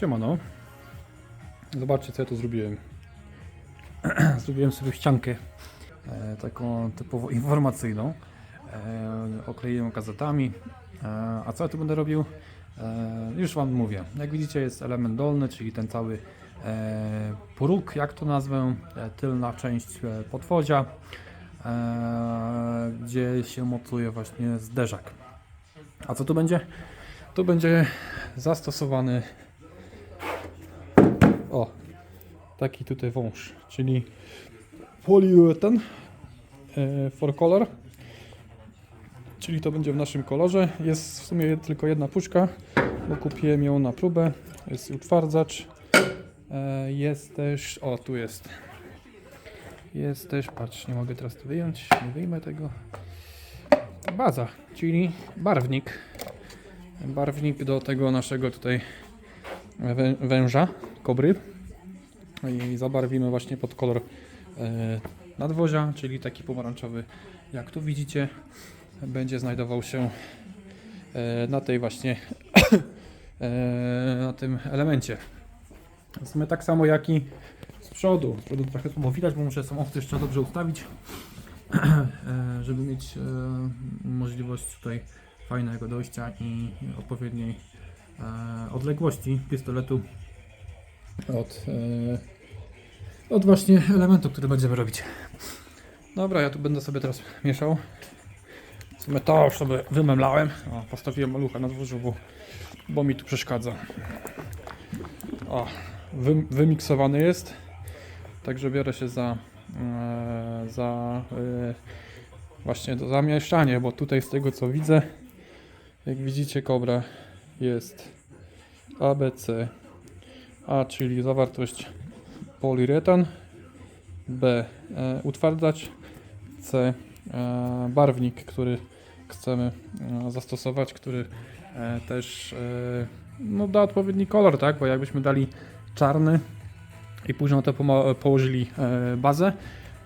Siemano. Zobaczcie co ja tu zrobiłem. zrobiłem sobie ściankę e, taką typowo informacyjną. E, okleiłem gazetami. E, a co ja tu będę robił? E, już Wam mówię. Jak widzicie jest element dolny, czyli ten cały e, próg, jak to nazwę, e, tylna część e, podwozia, e, gdzie się mocuje właśnie zderzak. A co tu będzie? Tu będzie zastosowany o taki tutaj wąż, czyli poliuretan e, for color. Czyli to będzie w naszym kolorze. Jest w sumie tylko jedna puszka bo kupiłem ją na próbę. Jest utwardzacz. E, jest też, o tu jest. Jest też, patrz, nie mogę teraz to wyjąć nie wyjmę tego. Baza, czyli barwnik. Barwnik do tego naszego tutaj wę- węża, kobry i zabarwimy właśnie pod kolor e, nadwozia, czyli taki pomarańczowy. Jak tu widzicie będzie znajdował się e, na tej właśnie e, na tym elemencie. W tak samo jak i z przodu. Z przodu trochę słabo widać, bo muszę samochód jeszcze dobrze ustawić żeby mieć możliwość tutaj fajnego dojścia i odpowiedniej odległości pistoletu od, e, od właśnie elementu, który będziemy robić. Dobra, ja tu będę sobie teraz mieszał. W sumie to już sobie wymemlałem. O, postawiłem malucha na dworzu, bo, bo mi tu przeszkadza. O, wy, wymiksowany jest. Także biorę się za, e, za e, właśnie to zamieszczanie, bo tutaj z tego co widzę, jak widzicie kobra jest ABC, A czyli zawartość poliuretan, B e, C e, barwnik, który chcemy e, zastosować, który e, też e, no, da odpowiedni kolor, tak? Bo jakbyśmy dali czarny i później na to położyli e, bazę,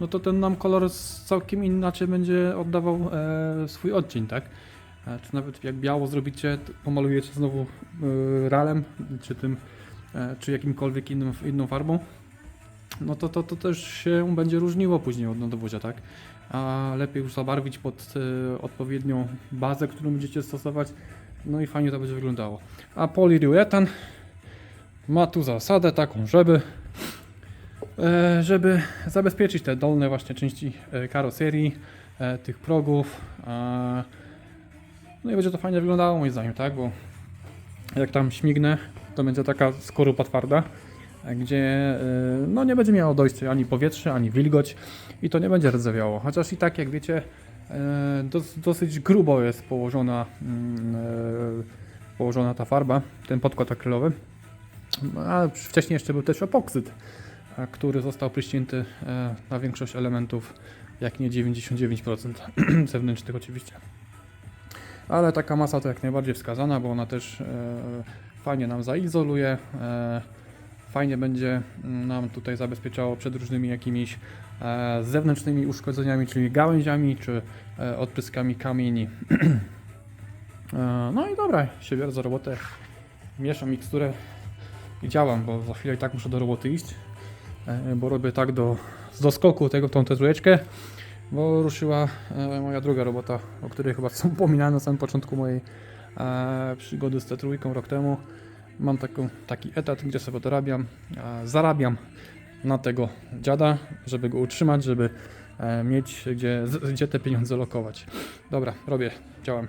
no to ten nam kolor całkiem inaczej będzie oddawał e, swój odcień, tak? E, Czy nawet jak biało zrobicie, pomalujecie znowu e, ralem, czy tym, czy jakimkolwiek innym, inną farbą, no to, to to też się będzie różniło później od nadwozia, tak? A lepiej już zabarwić pod e, odpowiednią bazę, którą będziecie stosować, no i fajnie to będzie wyglądało. A poliuretan ma tu zasadę taką, żeby e, żeby zabezpieczyć te dolne właśnie części e, karoserii, e, tych progów, e, no i będzie to fajnie wyglądało moim zdaniem, tak? Bo jak tam śmignę, to będzie taka skorupa twarda, gdzie y, no nie będzie miało dojścia ani powietrze, ani wilgoć i to nie będzie rdzewiało. Chociaż i tak, jak wiecie, dos, dosyć grubo jest położona, mm, e, położona ta farba, ten podkład akrylowy. A wcześniej jeszcze był też epoksyd, który został przycięty e, na większość elementów, jak nie 99% zewnętrznych oczywiście. Ale taka masa to jak najbardziej wskazana, bo ona też e, fajnie nam zaizoluje, e, fajnie będzie mm, nam tutaj zabezpieczało przed różnymi jakimiś e, zewnętrznymi uszkodzeniami, czyli gałęziami czy odpryskami kamieni. no i dobra, się biorę za robotę, mieszam miksturę i działam, bo za chwilę i tak muszę do roboty iść, bo robię tak do, z doskoku tego, tą tę trójeczkę, bo ruszyła e, moja druga robota, o której chyba wspominałem na samym początku mojej e, przygody z T3 rok temu. Mam taką, taki etat, gdzie sobie dorabiam, zarabiam na tego dziada, żeby go utrzymać, żeby e, mieć gdzie, gdzie te pieniądze lokować. Dobra, robię, działam.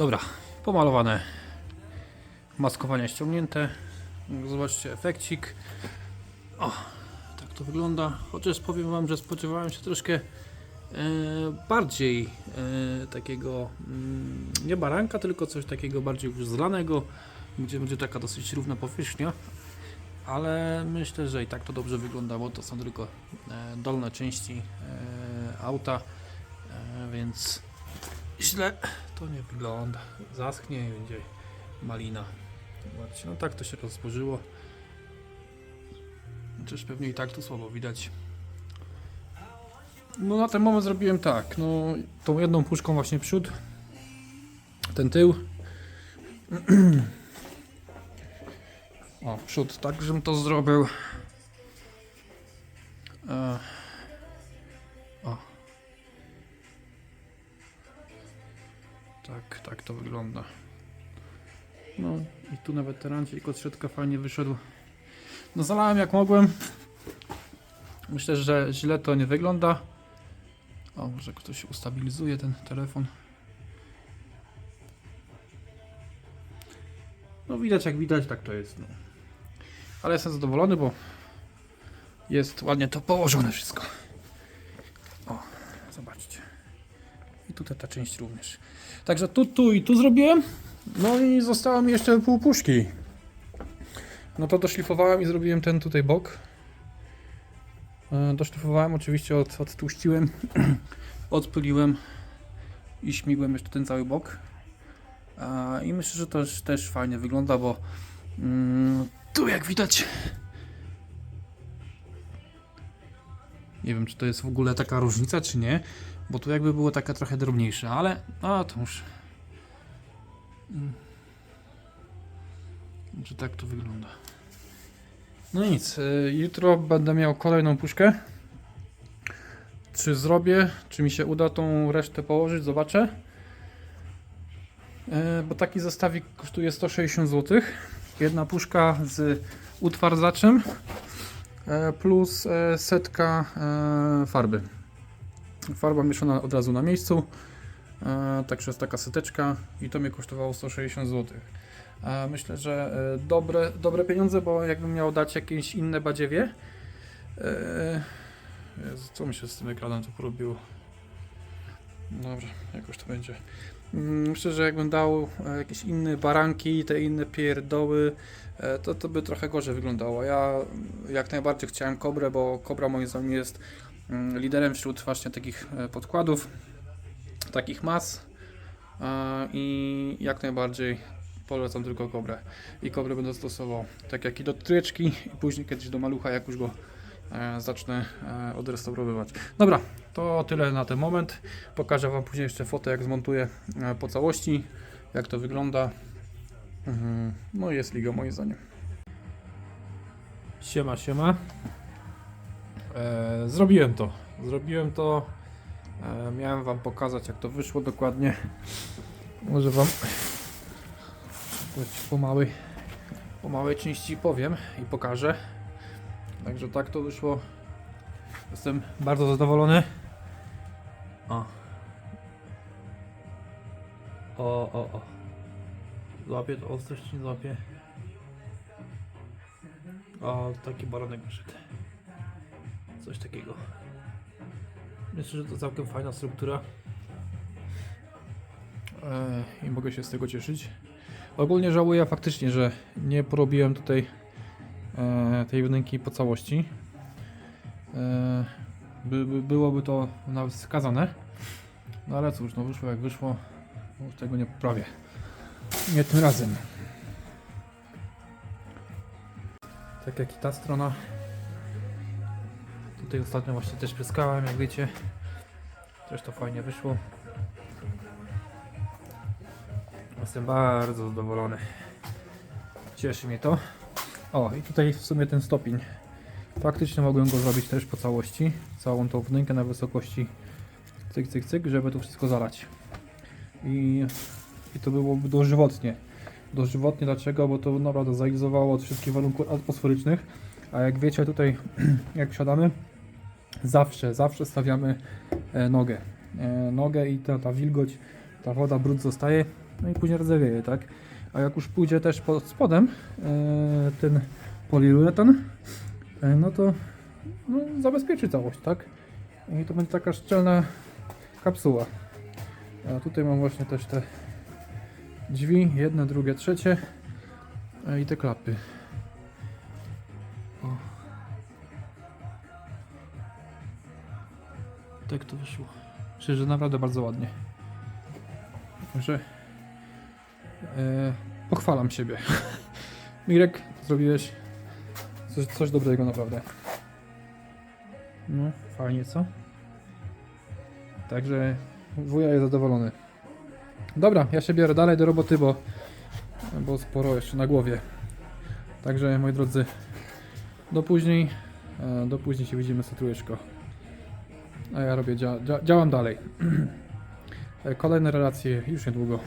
Dobra, pomalowane. Maskowania ściągnięte. Zobaczcie efekcik. O, tak to wygląda. Chociaż powiem Wam, że spodziewałem się troszkę e, bardziej e, takiego, mm, nie baranka, tylko coś takiego bardziej już zlanego, gdzie będzie taka dosyć równa powierzchnia. Ale myślę, że i tak to dobrze wygląda, bo to są tylko e, dolne części e, auta, e, więc źle to nie wygląda. Zaschnie i będzie malina. Zobaczcie, no tak to się rozpożyło. Chociaż pewnie i tak tu słabo widać. No na ten moment zrobiłem tak, no tą jedną puszką właśnie przód, ten tył. O, przód, tak żebym to zrobił. E, Tak, tak to wygląda. No i tu nawet terancik od środka fajnie wyszedł. No zalałem jak mogłem. Myślę, że źle to nie wygląda. O, może ktoś ustabilizuje ten telefon. No widać jak widać, tak to jest. No. Ale jestem zadowolony, bo jest ładnie to położone wszystko. Tutaj ta część również. Także tu, tu i tu zrobiłem. No i zostało mi jeszcze pół puszki. No to doszlifowałem i zrobiłem ten tutaj bok. E, Doszlifowałem oczywiście, od, odtłuściłem, odpyliłem i śmigłem jeszcze ten cały bok. E, I myślę, że to też, też fajnie wygląda, bo mm, tu jak widać nie wiem czy to jest w ogóle taka różnica czy nie, bo tu jakby było taka trochę drobniejsza, ale no to już Mm. Że tak to wygląda. No nic, y, jutro będę miał kolejną puszkę. Czy zrobię, czy mi się uda tą resztę położyć, zobaczę. E, Bo taki zestawik kosztuje 160 zł. Jedna puszka z utwardzaczem e, plus setka farby. Farba mieszana od razu na miejscu. E, Także jest taka seteczka i to mnie kosztowało 160 zł. E, Myślę, że e, dobre, dobre pieniądze, bo jakbym miał dać jakieś inne badziewie. e, Jezu, co mi się z tym ekranem to porobiło? Dobrze, jakoś to będzie. Mm, Myślę, że jakbym dał e, jakieś inne baranki, te inne pierdoły, e, to to by trochę gorzej wyglądało. Ja jak najbardziej chciałem kobrę, bo kobra moim zdaniem jest liderem wśród właśnie takich e, podkładów takich mas i jak najbardziej polecam tylko kobrę i kobrę będę stosował tak jak i do tryczki i później kiedyś do malucha jak już go e, zacznę e, odrestaurowywać. Dobra, to tyle na ten moment. Pokażę Wam później jeszcze fotę jak zmontuję po całości, jak to wygląda. Mhm. No i jest liga moim zdaniem. Siema, siema. E, zrobiłem to. Zrobiłem to. E, miałem Wam pokazać, jak to wyszło dokładnie. Może Wam po małej, po małej części powiem i pokażę. Także tak to wyszło. Jestem bardzo zadowolony. O. O, o, o. Złapię to ostrość, nie złapię. O, taki baranek wyszedł. Coś takiego. Myślę, że to całkiem fajna struktura. Eee, I mogę się z tego cieszyć. Ogólnie żałuję faktycznie, że nie porobiłem tutaj e, tej wnęki po całości. E, by, by, byłoby to nawet wskazane. No ale cóż, no wyszło jak wyszło. Już tego nie poprawię. Nie tym razem. Tak jak i ta strona. Tutaj ostatnio właśnie też pryskałem, jak wiecie. Też to fajnie wyszło. Jestem bardzo zadowolony. Cieszy mnie to. O, i tutaj w sumie ten stopień. Faktycznie mogłem go zrobić też po całości. Całą tą wnękę na wysokości cyk, cyk, cyk, żeby to wszystko zalać. I, i to byłoby dożywotnie. Dożywotnie dlaczego? Bo to naprawdę zaizolowało od wszystkich warunków atmosferycznych. A jak wiecie tutaj, jak siadamy, zawsze, zawsze stawiamy e, nogę. E, nogę i ta, ta wilgoć, ta woda, brud zostaje. no i później rdzewieje, tak? A jak już pójdzie też pod spodem e, ten poliuretan, no to no, zabezpieczy całość, tak? I to będzie taka szczelna kapsuła. A tutaj mam właśnie też te drzwi, jedne, drugie, trzecie i te klapy. Tak to wyszło. Myślę, że naprawdę bardzo ładnie. Także e, pochwalam siebie. Mirek, zrobiłeś coś, coś dobrego naprawdę. No, fajnie, co? Także wuja jest zadowolony. Dobra, ja się biorę dalej do roboty, bo, bo sporo jeszcze na głowie. Także moi drodzy, do później. E, Do później się widzimy z trójeczko. A ja robię, dzia, dzia, działam dalej. E, Kolejne relacje już niedługo.